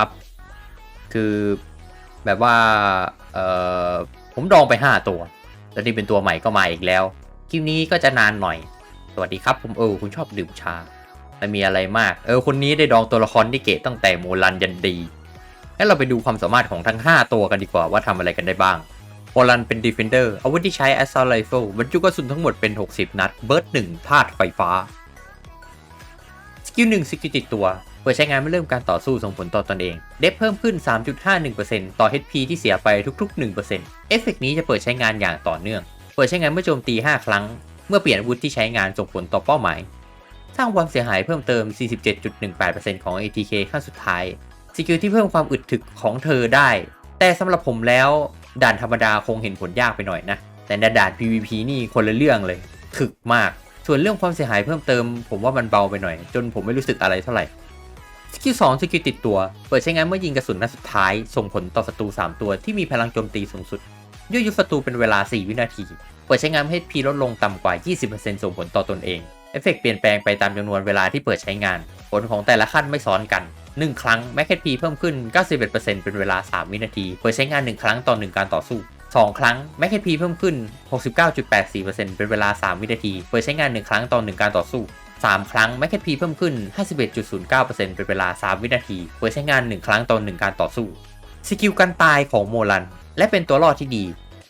ครับ คือแบบว่าเออผมดองไป 5 ตัว แล้วนี่เป็นตัวใหม่ก็มาอีกแล้ว คลิปนี้ก็จะนานหน่อย สวัสดีครับ ผมเออคุณชอบดื่มชาไม่มีอะไรมาก เออ คนนี้ได้ดองตัวละครที่เกะตั้งแต่โมลันยันดีงั้นเราไปดูความสามารถของทั้ง 5 ตัวกันดีกว่าว่าทำอะไรกันได้บ้างโมลันเป็น Defender อาวุธที่ใช้ Assault Rifle บรรจุกระสุนทั้งหมดเป็น 60 นัด เบิร์ด1ธาตุไฟฟ้า สกิล1สกิลติดตัว เปิดใช้งานเมื่อเริ่มการต่อสู้ส่งผลต่อตนเอง เดฟเพิ่มขึ้น 3.51%ต่อ HP ที่เสียไปทุก ๆ 1%เอฟเฟกต์นี้จะเปิดใช้งานอย่างต่อเนื่อง เปิดใช้งานเมื่อโจมตี 5 ครั้ง เมื่อเปลี่ยนอาวุธที่ใช้งานส่งผลต่อเป้าหมาย สร้างความเสียหายเพิ่มเติม 47.18%ของ ATK ขั้นสุดท้าย สกิลที่เพิ่มความอึดถึกของเธอได้ แต่สำหรับผมแล้วด่านธรรมดาคงเห็นผลยากไปหน่อยนะ แต่ด่าน PVP นี่คนละเรื่องเลย ถึกมาก ส่วนเรื่องความเสียหายเพิ่มเติม ผมว่ามันเบาไปหน่อย จนผมไม่รู้สึกอะไรเท่าไหร่ สกิล2สกิลติดตัว เปิดใช้งานเมื่อยิงกระสุนนัดสุดท้าย ส่งผลต่อศัตรู 3 ตัวที่มีพลังโจมตีสูงสุดยั่วยุศัตรูเป็นเวลา 4 วินาที เปิดใช้งานให้ HP ลดลงต่ำกว่า 20%ส่งผลต่อตนเอง เอฟเฟกต์เปลี่ยนแปลงไปตามจำนวนเวลาที่เปิดใช้งาน ผลของแต่ละขั้นไม่ซ้อนกัน 1 ครั้งแม็กเ p เพิ่มขึ้น 91%เป็นเวลา 3 วินาที เปิดใช้งาน 1 ครั้งต่อ 1 การต่อสู้ 2 ครั้งแม็กเ p เพิ่มขึ้น 69.84%เป็นเวลา 3 วินาที เปิดใช้งาน 1 ครั้งต่อ 1 การต่อสู้ 3 ครั้งแม็กเ p เพิ่มขึ้น 51.09%เป็นเวลา 3 วินาทีเปิดใช้งาน 1 ครั้งต่อ1การต่อสู้ สกิลการตายของโมลัน และเป็นตัวรอดที่ดี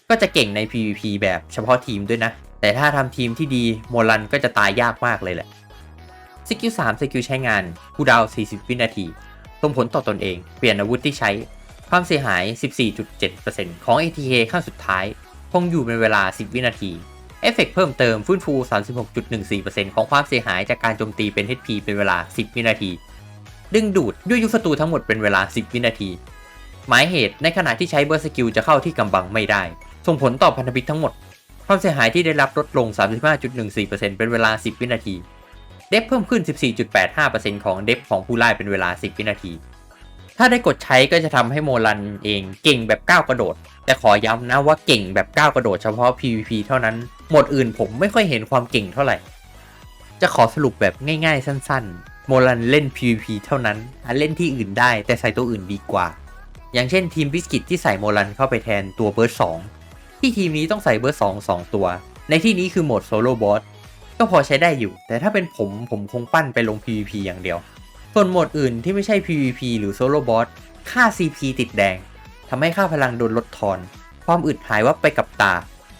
ก็จะเก่งใน PVP แบบเฉพาะทีมด้วยนะ แต่ถ้าทำทีมที่ดีโมลันก็จะตายยากมากเลยแหละ สกิล3สกิลใช้งานคูดาว 40 วินาทีส่งผลต่อตนเอง เปลี่ยนอาวุธที่ใช้ ความเสียหาย 14.7%ของ ATK ขั้นสุดท้าย คงอยู่เป็นเวลา 10 วินาที เอฟเฟกต์เพิ่มเติมฟื้นฟู 36.14%ของความเสียหายจากการโจมตีเป็น HP เป็นเวลา 10 วินาที ดึงดูดด้วยยุคศัตรูทั้งหมดเป็นเวลา 10 วินาที หมายเหตุในขณะที่ใช้เบอร์สกิลจะเข้าที่กำบังไม่ได้ ส่งผลต่อพันธมิตรทั้งหมด ความเสียหายที่ได้รับลดลง 35.14%เป็นเวลา 10 วินาที เดฟเพิ่มขึ้น 14.85%ของเดฟของผู้ไล่เป็นเวลา 10 วินาที ถ้าได้กดใช้ก็จะทำให้โมลันเองเก่งแบบก้าวกระโดด แต่ขอย้ำนะว่าเก่งแบบก้าวกระโดดเฉพาะ PVP เท่านั้น หมดอื่นผมไม่ค่อยเห็นความเก่งเท่าไหร่ จะขอสรุปแบบง่ายๆ สั้นๆ โมลันเล่น PVP เท่านั้นอะเล่นที่อื่นได้แต่ใส่ตัวอื่นดีกว่า อย่างเช่นทีมบิสกิตที่ใส่โมลันเข้าไปแทนตัวเบิร์ด2ที่ทีมนี้ต้องใส่เบอร์ 2 2 ตัว ในที่นี้คือโหมดโซโล่บอสก็พอใช้ได้อยู่ แต่ถ้าเป็นผมผมคงปั้นไปลง PVP อย่างเดียว ส่วนโหมดอื่นที่ไม่ใช่ PVP หรือโซโล่บอสค่า CP ติดแดงทำให้ค่าพลังโดนลดทอน ความอึดหายวับไปกับตา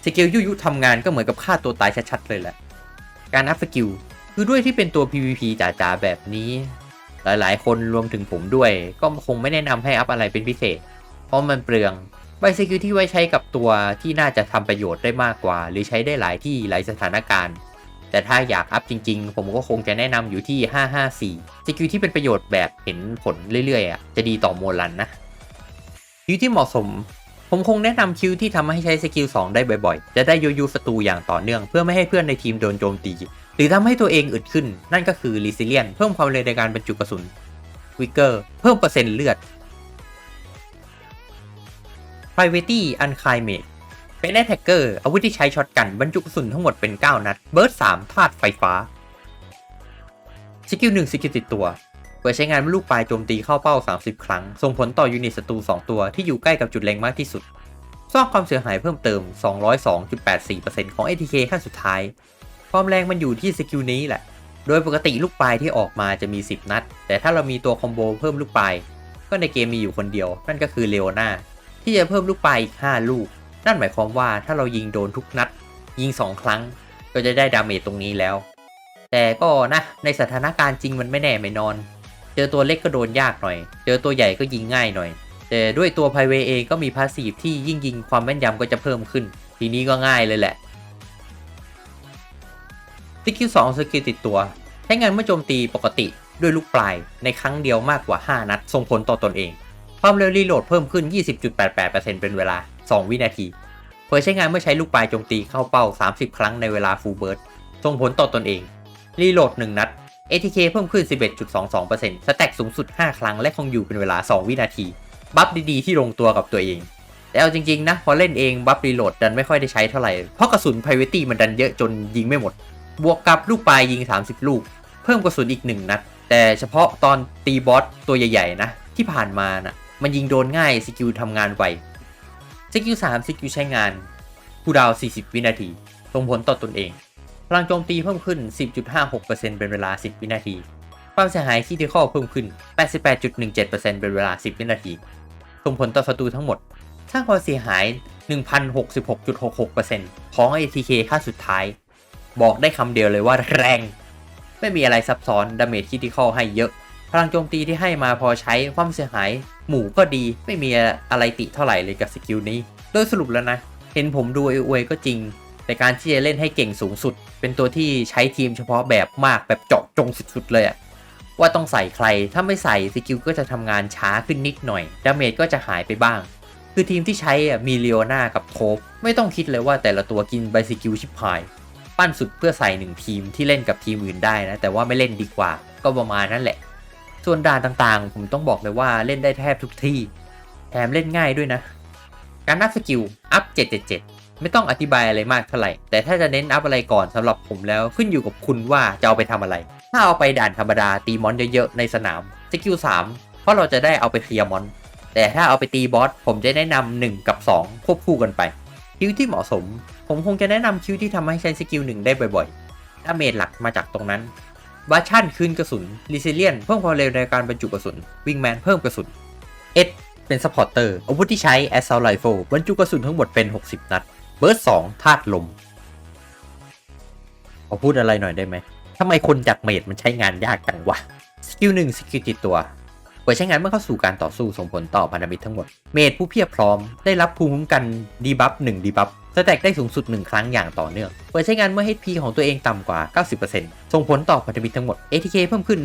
สกิลยุยุทำงานก็เหมือนกับฆ่าตัวตายชัดๆเลยแหละ การอัพสกิลคือด้วยที่เป็นตัว PVP จ๋าๆแบบนี้ หลายๆ คนรวมถึงผมด้วย ก็คงไม่แนะนำให้อัพอะไรเป็นพิเศษ เพราะมันเปลืองใบสกิลที่ไว้ใช้กับตัวที่น่าจะทำประโยชน์ได้มากกว่า หรือใช้ได้หลายที่หลายสถานการณ์ แต่ถ้าอยากอัพจริงๆ ผมก็คงจะแนะนำอยู่ที่ 554 สกิลที่เป็นประโยชน์แบบเห็นผลเรื่อยๆอะจะดีต่อโมลันนะคิวที่เหมาะสม ผมคงแนะนำคิวที่ทำให้ใช้สกิล2ได้บ่อยๆ จะได้ยูยูศัตรูอย่างต่อเนื่องเพื่อไม่ให้เพื่อนในทีมโดนโจมตี หรือทำให้ตัวเองอึดขึ้น นั่นก็คือ r e s i l i e n เพิ่มความเร็วในการบรรจุกระสุน w i g g e r เพิ่มเปอร์เซ็นต์เลือด Privacy Unclimate เป็น Attacker อาวุธที่ใช้ช็อตกันบรรจุกระสุนทั้งหมดเป็น 9 นัด เบิร์ด3ธาตุไฟฟ้า สกิล1สกิลติดตัวเปิดใช้งานลูกปลายโจมตีเข้าเป้า 30 ครั้ง ส่งผลต่อยูนิตศัตรู 2 ตัวที่อยู่ใกล้กับจุดเล็งมากที่สุด สร้างความเสียหายเพิ่มเติม 202.84%ของ ATK ขั้นสุดท้าย ความแรงมันอยู่ที่สกิลนี้แหละ โดยปกติลูกปลายที่ออกมาจะมี 10 นัด แต่ถ้าเรามีตัวคอมโบเพิ่มลูกปลาย ก็ในเกมมีอยู่คนเดียว นั่นก็คือเลโอนาที่จะเพิ่มลูกปลายอีก 5 ลูก นั่นหมายความว่าถ้าเรายิงโดนทุกนัด ยิง 2 ครั้ง ก็จะได้ดาเมจตรงนี้แล้ว แต่ก็นะในสถานการณ์จริงมันไม่แน่ไม่นอน เจอตัวเล็กก็โดนยากหน่อย เจอตัวใหญ่ก็ยิงง่ายหน่อย แต่ด้วยตัวไพเวเองก็มีพาสซีฟที่ยิ่งยิงความแม่นยำก็จะเพิ่มขึ้น ทีนี้ก็ง่ายเลยแหละสกิล2สกิลติดตัวใช้งานเมื่อโจมตีปกติด้วยลูกปลายในครั้งเดียวมากกว่า 5 นัดส่งผลต่อตนเอง ความเร็วรีโหลดเพิ่มขึ้น 20.88%เป็นเวลา 2 วินาที เผยใช้งานเมื่อใช้ลูกปลายโจมตีเข้าเป้า 30 ครั้งในเวลาฟูลเบิร์ดส่งผลต่อตนเอง รีโหลด 1 นัด ATK เพิ่มขึ้น 11.22%สแต็กสูงสุด 5 ครั้งและคงอยู่เป็นเวลา 2 วินาที บัฟดีๆที่ลงตัวกับตัวเอง แต่เอาจริงๆนะ พอเล่นเองบัฟรีโหลดดันไม่ค่อยได้ใช้เท่าไหร่ เพราะกระสุน Privacy มันดันเยอะจนยิงไม่หมด บวกกับลูกปลายยิง 30 ลูก เพิ่มกระสุนอีก 1 นัด แต่เฉพาะตอนตีบอสตัวใหญ่ๆนะที่ผ่านมาน่ะมันยิงโดนง่ายสกิลทำงานไว สกิล3สกิลใช้งานคูดาวน์40 วินาที ส่งผลต่อตนเอง พลังโจมตีเพิ่มขึ้น 10.56%เป็นเวลา 10 วินาที ความเสียหายที่ที่ข้อเพิ่มขึ้น 88.17%เป็นเวลา 10 วินาที ส่งผลต่อศัตรูทั้งหมด สร้างความเสียหาย 1,066.66%ของ ATK ค่าสุดท้าย บอกได้คำเดียวเลยว่าแรง ไม่มีอะไรซับซ้อน ดาเมจคิติคอให้เยอะ พลังโจมตีที่ให้มาพอใช้ความเสียหาย หมู่ก็ดีไม่มีอะไรติเท่าไหร่เลยกับสกิลนี้ โดยสรุปแล้วนะ เห็นผมดูอวยๆก็จริง แต่การที่จะเล่นให้เก่งสูงสุด เป็นตัวที่ใช้ทีมเฉพาะแบบมากแบบเจาะจงสุดๆเลยอะว่าต้องใส่ใครถ้าไม่ใส่สกิลก็จะทำงานช้าขึ้นนิดหน่อยดาเมจก็จะหายไปบ้าง คือทีมที่ใช้มีเลโอนากับโทบไม่ต้องคิดเลยว่าแต่ละตัวกินไบสกิลชิบหาย ปั้นสุดเพื่อใส่หนึ่งทีมที่เล่นกับทีมอื่นได้นะแต่ว่าไม่เล่นดีกว่าก็ประมาณนั้นแหละ ส่วนด่านต่างๆ ผมต้องบอกเลยว่าเล่นได้แทบทุกที่ แถมเล่นง่ายด้วยนะ การนับสกิลอัพ 777 ไม่ต้องอธิบายอะไรมากเท่าไหร่ แต่ถ้าจะเน้นอัพอะไรก่อนสำหรับผมแล้วขึ้นอยู่กับคุณว่าจะเอาไปทำอะไร ถ้าเอาไปด่านธรรมดาตีมอนเยอะๆ ในสนามสกิล3เพราะเราจะได้เอาไปเคลียร์มอน แต่ถ้าเอาไปตีบอสผมจะแนะนำ1กับ 2 ควบคู่กันไปคิวที่เหมาะสม ผมคงจะแนะนำคิวที่ทำให้ใช้สกิลหนึ่งได้บ่อยๆดาเมจหลักมาจากตรงนั้น บัชชั่นคืนกระสุนลิซิเลียนเพิ่มความเร็วในการบรรจุกระสุนวิงแมนเพิ่มกระสุนเอ็ดเป็นซัพพอร์เตอร์อาวุธที่ใช้ Assault Rifle บรรจุกระสุนทั้งหมดเป็น 60 นัด เบิร์ด2ธาตุลมขอพูดอะไรหน่อยได้ไหมทำไมคนจากเมดมันใช้งานยากจังวะ สกิลหนึ่งสกิลติดตัวเปิดใช้งานเมื่อเข้าสู่การต่อสู้ส่งผลต่อพันธมิตรทั้งหมด เมดผู้เพียบพร้อมได้รับภูมิคุ้มกันดีบัฟ1ดีบัฟ สแต็กได้สูงสุด 1 ครั้งอย่างต่อเนื่อง เปิดใช้งานเมื่อ HP ของตัวเองต่ำกว่า 90%ส่งผลต่อพันธมิตรทั้งหมด ATK เพิ่มขึ้น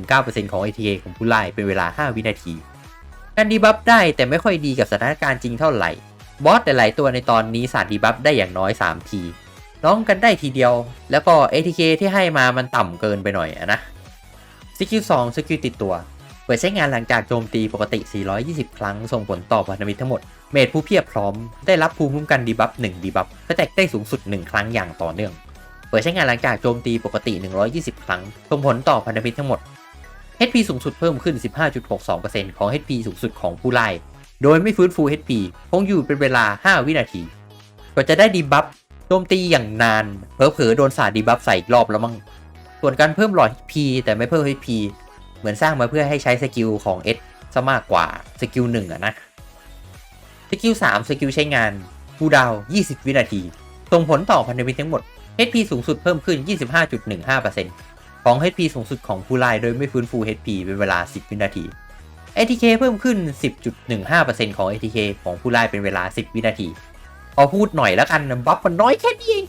5.19%ของ ATK ของผู้ไล่เป็นเวลา 5 วินาที การดีบัฟได้แต่ไม่ค่อยดีกับสถานการณ์จริงเท่าไหร่ บอสแต่หลายตัวในตอนนี้สาดดีบัฟได้อย่างน้อย 3 ทีน้องกันได้ทีเดียว แล้วก็ ATK ที่ให้มามันต่ำเกินไปหน่อยอะนะสกิล2สกิลติดตัว เปิดใช้งานหลังจากโจมตีปกติ 420 ครั้ง ส่งผลต่อพันธมิตรทั้งหมด เมดผู้เพียบพร้อม ได้รับภูมิคุ้มกันดีบัฟ1ดีบัฟสแต็กได้สูงสุด 1 ครั้งอย่างต่อเนื่อง เปิดใช้งานหลังจากโจมตีปกติ 120 ครั้งส่งผลต่อพันธมิตรทั้งหมด HP สูงสุดเพิ่มขึ้น 15.62%ของ HP สูงสุดของผู้ไล่ โดยไม่ฟื้นฟู HP คงอยู่เป็นเวลา 5 วินาทีกว่าจะได้ดีบัฟโจมตีอย่างนาน เผลอๆโดนสาดดีบัฟใส่อีกรอบแล้วมั้ง ส่วนการเพิ่มหลอด HP แต่ไม่เพิ่ม HP เหมือนสร้างมาเพื่อให้ใช้สกิลของ S ซะมากกว่าสกิล1อะนะ สกิล3สกิลใช้งานคูดาว 20 วินาที ส่งผลต่อพันธมิตรทั้งหมด HP สูงสุดเพิ่มขึ้น 25.15%ของ HP สูงสุดของผู้ไล่โดยไม่ฟื้นฟู HP เป็นเวลา 10 วินาที ATK เพิ่มขึ้น 10.15%ของ ATK ของผู้ไล่เป็นเวลา 10 วินาทีขอพูดหน่อยแล้วกันบัฟมันน้อยแค่นี้เอง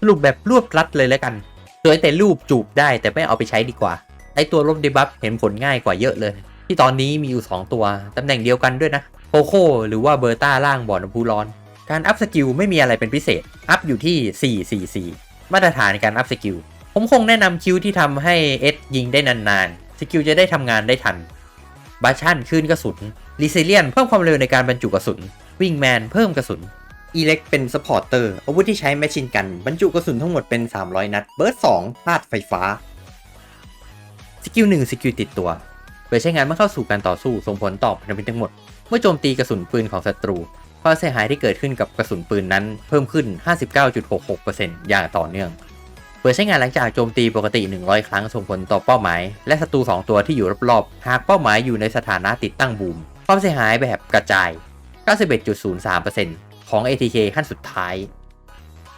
สรุปแบบรวบรัดเลยแล้วกันสวยแต่รูปจูบได้แต่ไม่เอาไปใช้ดีกว่าไอตัวลบเดบัฟเห็นผลง่ายกว่าเยอะเลย ที่ตอนนี้มีอยู่ 2 ตัวตำแหน่งเดียวกันด้วยนะ โคโค่หรือว่าเบอร์ต้าล่างบ่อน้ำพุร้อน การอัพสกิลไม่มีอะไรเป็นพิเศษ อัพอยู่ที่ 444 มาตรฐานในการอัพสกิล ผมคงแนะนำคิวที่ทำให้เอสยิงได้นานๆ สกิลจะได้ทำงานได้ทันบัชชั่นคลื่นกระสุนลิเซเลียนเพิ่มความเร็วในการบรรจุกระสุน วิงแมนเพิ่มกระสุนอีเล็กเป็นสปอร์เตอร์อาวุธที่ใช้แมชชินกัน บรรจุกระสุนทั้งหมดเป็น 300 นัด เบิร์ด2ธาตุไฟฟ้า สกิล1สกิลติดตัวเปิดใช้งานเมื่อเข้าสู่การต่อสู้ส่งผลต่อพันธมิตรทั้งหมด เมื่อโจมตีกระสุนปืนของศัตรูความเสียหายที่เกิดขึ้นกับกระสุนปืนนั้นเพิ่มขึ้น 59.66%อย่างต่อเนื่องเปิดใช้งานหลังจากโจมตีปกติ 100 ครั้งส่งผลต่อเป้าหมาย และศัตรู2ตัวที่อยู่รอบๆ หากเป้าหมายอยู่ในสถานะติดตั้งบูม ความเสียหายแบบกระจาย 91.03%ของ ATK ขั้นสุดท้าย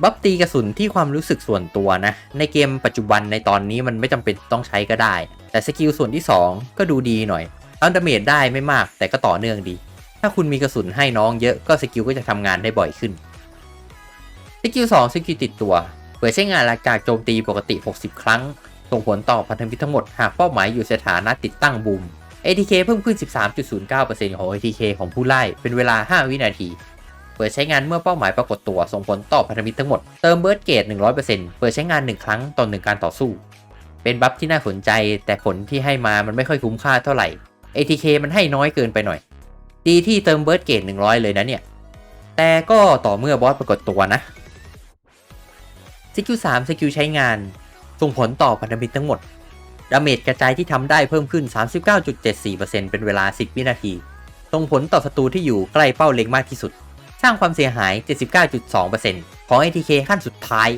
บัฟตีกระสุนที่ความรู้สึกส่วนตัวนะ ในเกมปัจจุบันในตอนนี้มันไม่จำเป็นต้องใช้ก็ได้ แต่สกิลส่วนที่ 2 ก็ดูดีหน่อย อัลดาเมจได้ไม่มากแต่ก็ต่อเนื่องดี ถ้าคุณมีกระสุนให้น้องเยอะก็สกิลก็จะทำงานได้บ่อยขึ้น สกิล2สกิลติดตัว เปิดใช้งานหลังจากโจมตีปกติ 60 ครั้ง ส่งผลต่อพันธมิตรทั้งหมดหากเป้าหมายอยู่สถานะติดตั้งบูม ATK เพิ่มขึ้น 13.09%ของ ATK ของผู้ไล่เป็นเวลา 5 วินาทีเปิดใช้งานเมื่อเป้าหมายปรากฏตัวส่งผลต่อพันธมิตรทั้งหมด เติมเบิร์ดเกต 100%เปิดใช้งาน 1 ครั้งต่อ1การต่อสู้ เป็นบัฟที่น่าสนใจ แต่ผลที่ให้มามันไม่ค่อยคุ้มค่าเท่าไหร่ ATK มันให้น้อยเกินไปหน่อย ดีที่เติมเบิร์ดเกต100 เลยนะเนี่ย แต่ก็ต่อเมื่อบอสปรากฏตัวนะสกิล3สกิลใช้งาน ส่งผลต่อพันธมิตรทั้งหมด ดาเมจกระจายที่ทำได้เพิ่มขึ้น 39.74%เป็นเวลา 10 วินาที ส่งผลต่อศัตรูที่อยู่ใกล้เป้าเล็งมากที่สุด สร้างความเสียหาย 79.2%ของ ATK ขั้นสุดท้าย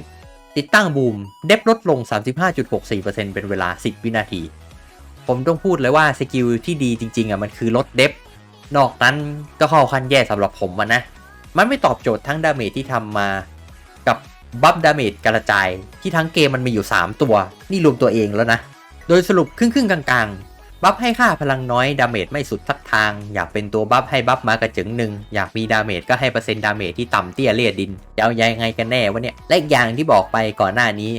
ติดตั้งบูม เดฟลดลง 35.64%เป็นเวลา 10 วินาที ผมต้องพูดเลยว่าสกิลที่ดีจริงๆอะมันคือลดเดฟนอกนั้นก็เข้าขั้นแย่สำหรับผมมันนะ มันไม่ตอบโจทย์ทั้งดาเมจที่ทำมา กับบัฟดาเมจกระจาย ที่ทั้งเกมมันมีอยู่ 3 ตัว นี่รวมตัวเองแล้วนะ โดยสรุปครึ่งๆกลางๆ บัฟให้ค่าพลังน้อยดาเมจไม่สุดทักทาง อยากเป็นตัวบัฟให้บัฟมากระจึงหนึ่งอยากมีดาเมจก็ให้เปอร์เซ็นต์ดาเมจที่ต่ำเตี้ยเลียดินจะเอายังไงกันแน่วะเนี่ยและอีกอย่างที่บอกไปก่อนหน้านี้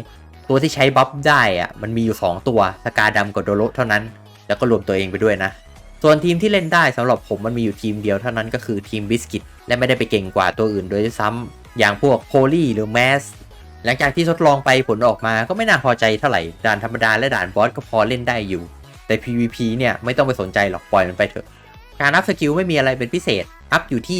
ตัวที่ใช้บัฟได้อะมันมีอยู่ 2 ตัวสกาดำกับโดโรเท่านั้น แล้วก็รวมตัวเองไปด้วยนะ ส่วนทีมที่เล่นได้สำหรับผมมันมีอยู่ทีมเดียวเท่านั้นก็คือทีมบิสกิตและไม่ได้ไปเก่งกว่าตัวอื่นโดยซ้ำอย่างพวกโพลีหรือแมสหลังจากที่ทดลองไปผลออกมาก็ไม่น่าพอใจเท่าไหร่ด่านธรรมดาและด่านบอสก็พอเล่นได้อยู่ แต่ PVP เนี่ยไม่ต้องไปสนใจหรอกปล่อยมันไปเถอะ การอัพสกิลไม่มีอะไรเป็นพิเศษอัพอยู่ที่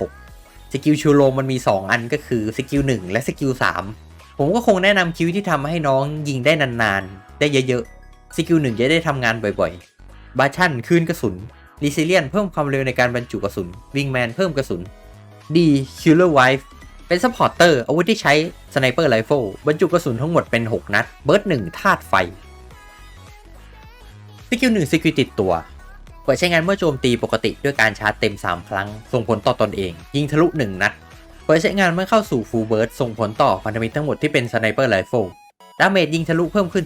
646สกิลชูโรมันมี 2 อันก็คือสกิล1และสกิล3 ผมก็คงแนะนำคิวที่ทำให้น้องยิงได้นานๆ ได้เยอะๆ สกิล1จะได้ทำงานบ่อยๆ บาชั่นคืนกระสุนรีซิเลียนเพิ่มความเร็วในการบรรจุกระสุน วิงแมนเพิ่มกระสุนดีคิลเลอร์ไวฟ์เป็นซัพพอร์เตอร์อาวุธที่ใช้สไนเปอร์ไรเฟิลบรรจุกระสุนทั้งหมดเป็น 6 นัด เบิร์ด1ธาตุไฟ สกิล1สกิลติดตัวเปิดใช้งานเมื่อโจมตีปกติด้วยการชาร์จเต็ม 3 ครั้ง ส่งผลต่อตนเอง ยิงทะลุ 1 นัด เปิดใช้งานเมื่อเข้าสู่ฟูลเบิร์ดส่งผลต่อพันธมิตรทั้งหมดที่เป็นสไนเปอร์ไรเฟิลดาเมจยิงทะลุเพิ่มขึ้น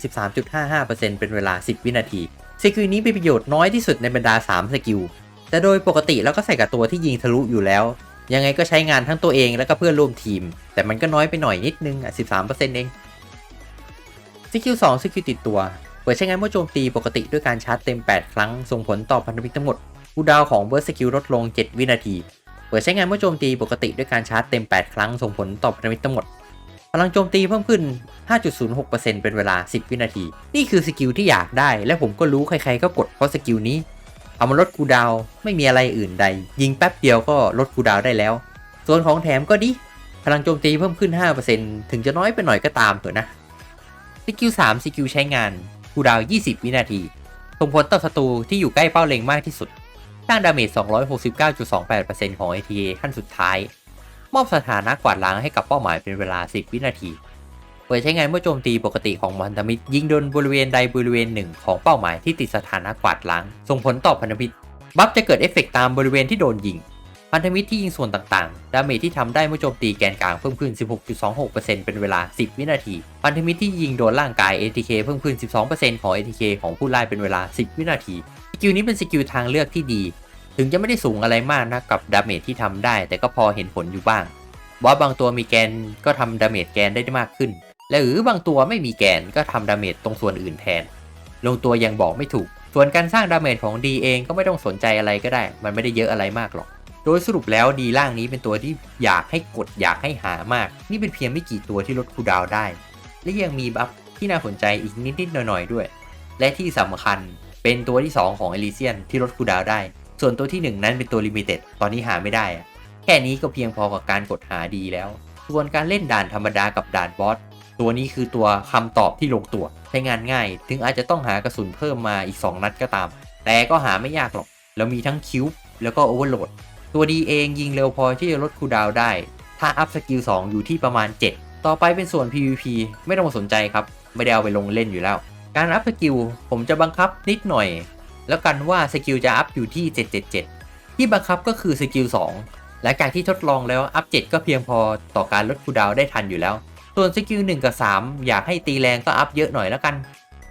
13.55%เป็นเวลา 10 วินาที สกิลนี้มีประโยชน์น้อยที่สุดในบรรดา 3 สกิล แต่โดยปกติแล้วก็ใส่กับตัวที่ยิงทะลุอยู่แล้ว ยังไงก็ใช้งานทั้งตัวเองและก็เพื่อนร่วมทีม แต่มันก็น้อยไปหน่อยนิดนึงอะ 13%เอง สกิล 2 สกิลติดตัว เปิดใช้งานเมื่อโจมตีปกติด้วยการชาร์จเต็ม 8 ครั้ง ส่งผลต่อพันธมิตรทั้งหมดคูดาวของเบิร์สสกิลลดลง 7 วินาที เปิดใช้งานเมื่อโจมตีปกติด้วยการชาร์จเต็ม 8 ครั้งส่งผลต่อพันธมิตรทั้งหมด พลังโจมตีเพิ่มขึ้น 5.06%เป็นเวลา 10 วินาที นี่คือสกิลที่อยากได้ และผมก็รู้ใครๆก็กดเพราะสกิลนี้ เอามาลดคูดาวไม่มีอะไรอื่นใด ยิงแป๊บเดียวก็ลดคูดาวได้แล้ว ส่วนของแถมก็ดี พลังโจมตีเพิ่มขึ้น 5%ถึงจะน้อยไปหน่อยก็ตามเถอะนะ สกิล 3 สกิลใช้งานคูดาว 20 วินาทีส่งผลต่อศัตรูที่อยู่ใกล้เป้าเล็งมากที่สุด สร้างดาเมจ 269.28%ของ ATA ขั้นสุดท้าย มอบสถานะกวาดล้างให้กับเป้าหมายเป็นเวลา 10 วินาที เปิดใช้งานเมื่อโจมตีปกติของพันธมิตร ยิงโดนบริเวณใดบริเวณหนึ่งของเป้าหมายที่ติดสถานะกวาดล้าง ส่งผลต่อพันธมิตร บัฟจะเกิดเอฟเฟกต์ตามบริเวณที่โดนยิง พันธมิตรที่ยิงส่วนต่างๆ ดาเมจที่ทำได้เมื่อโจมตีแกนกลางเพิ่มขึ้น 16.26%เป็นเวลา 10 วินาที พันธมิตรที่ยิงโดนร่างกาย ATK เพิ่มขึ้น 12%ของ ATK ของผู้ไล่เป็นเวลา 10 วินาที กิลนี้เป็นสกิลทางเลือกที่ดี ถึงจะไม่ได้สูงอะไรมากนะกับดาเมจที่ทำได้ แต่ก็พอเห็นผลอยู่บ้างบอสบางตัวมีแกนก็ทำดาเมจแกนได้มากขึ้น และหรือบางตัวไม่มีแกนก็ทำดาเมจตรงส่วนอื่นแทน ลงตัวยังบอกไม่ถูก ส่วนการสร้างดาเมจของดีเองก็ไม่ต้องสนใจอะไรก็ได้ มันไม่ได้เยอะอะไรมากหรอก โดยสรุปแล้วดีล่างนี้เป็นตัวที่อยากให้กดอยากให้หามาก นี่เป็นเพียงไม่กี่ตัวที่ลดคูดาวได้ และยังมีบัฟที่น่าสนใจอีกนิดๆหน่อยๆด้วย และที่สำคัญ เป็นตัวที่ 2 ของเอลิเซียนที่ลดคูดาวได้ ส่วนตัวที่ 1 นั้นเป็นตัวลิมิเต็ดตอนนี้หาไม่ได้ แค่นี้ก็เพียงพอกับการกดหาดีแล้ว ส่วนการเล่นด่านธรรมดากับด่านบอสตัวนี้คือตัวคำตอบที่ลงตัวใช้งานง่าย ถึงอาจจะต้องหากระสุนเพิ่มมาอีก 2 นัดก็ตาม แต่ก็หาไม่ยากหรอกแล้วมีทั้งคิวแล้วก็โอเวอร์โหลดตัวดีเองยิงเร็วพอที่จะลดคูดาวได้ ถ้าอัพสกิล2อยู่ที่ประมาณ 7 ต่อไปเป็นส่วน PVP ไม่ต้องมาสนใจครับ ไม่ได้เอาไปลงเล่นอยู่แล้ว การอัพสกิลผมจะบังคับนิดหน่อย แล้วกันว่าสกิลจะอัพอยู่ที่ 777 ที่บังคับก็คือสกิล2หลังจากที่ทดลองแล้วอัพ 7 ก็เพียงพอต่อการลดคูดาวได้ทันอยู่แล้ว ส่วนสกิล1กับ 3 อยากให้ตีแรงก็อัพเยอะหน่อยแล้วกัน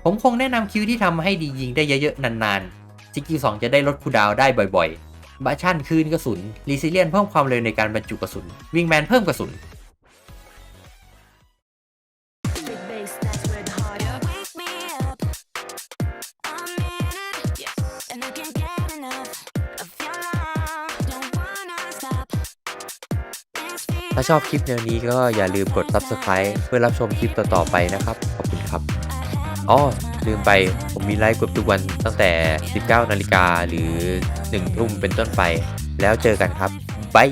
ผมคงแนะนำคิวที่ทำให้ดียิงได้เยอะๆนานๆสกิล2จะได้ลดคูดาวได้บ่อยๆบาชั่นคืนกระสุนรีซิเลียนเพิ่มความเร็วในการบรรจุกระสุน วิงแมนเพิ่มกระสุน ชอบคลิปแนวนี้ก็อย่าลืมกด Subscribe เพื่อรับชมคลิปต่อๆไปนะครับ ขอบคุณครับอ๋อลืมไปผมมีไลฟ์เกือบทุกวันตั้งแต่ 19 นาฬิกาหรือ 1 ทุ่มเป็นต้นไป แล้วเจอกันครับบาย